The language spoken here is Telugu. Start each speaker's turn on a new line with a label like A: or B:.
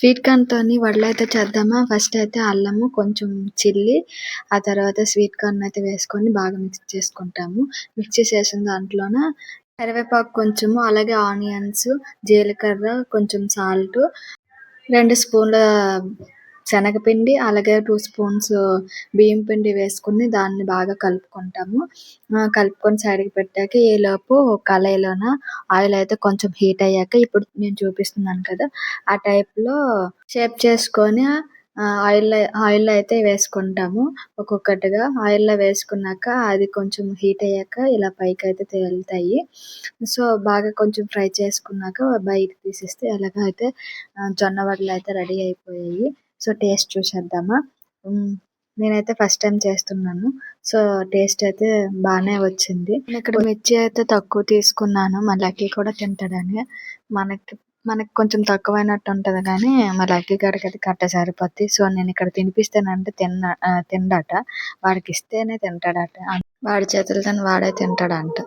A: స్వీట్ కార్న్ తోని వడలు అయితే చేద్దామా? ఫస్ట్ అయితే అల్లము కొంచెం చిల్లి ఆ తర్వాత స్వీట్ కార్న్ అయితే వేసుకొని బాగా మిక్స్ చేసుకుంటాము. మిక్స్ చేసిన దాంట్లోన కరివేపాకు కొంచెము అలాగే ఆనియన్స్ జీలకర్ర కొంచెం సాల్ట్ రెండు స్పూన్ల శనగపిండి అలాగే టూ స్పూన్స్ బియ్యం పిండి వేసుకుని దాన్ని బాగా కలుపుకుంటాము. కలుపుకొని సైడ్కి పెట్టాక ఈలోపు లోపు కళాయిలోన ఆయిల్ అయితే కొంచెం హీట్ అయ్యాక ఇప్పుడు నేను చూపిస్తున్నాను కదా ఆ టైప్లో షేప్ చేసుకొని ఆయిల్ ఆయిల్ అయితే వేసుకుంటాము. ఒక్కొక్కటిగా ఆయిల్లో వేసుకున్నాక అది కొంచెం హీట్ అయ్యాక ఇలా పైకి అయితే తేలుతాయి. సో బాగా కొంచెం ఫ్రై చేసుకున్నాక బయటకి తీసేస్తే ఎలాగైతే జొన్న వడలు అయితే రెడీ అయిపోయాయి. సో టేస్ట్ చూసేద్దామా? నేనైతే ఫస్ట్ టైం చేస్తున్నాను. సో టేస్ట్ అయితే బాగానే వచ్చింది. ఇక్కడ మిర్చి అయితే తక్కువ తీసుకున్నాను. మా లక్కీ కూడా తింటాడని. మనకి మనకి కొంచెం తక్కువైనట్టు ఉంటది కానీ మా లక్కీ గారికి అయితే కరెక్ట్ సరిపోద్ది. సో నేను ఇక్కడ తినిపిస్తానంటే తిన్న ఆ, తినడట వాడికి ఇస్తేనే తింటాడట. వాడి చేతులతో వాడే తింటాడంట.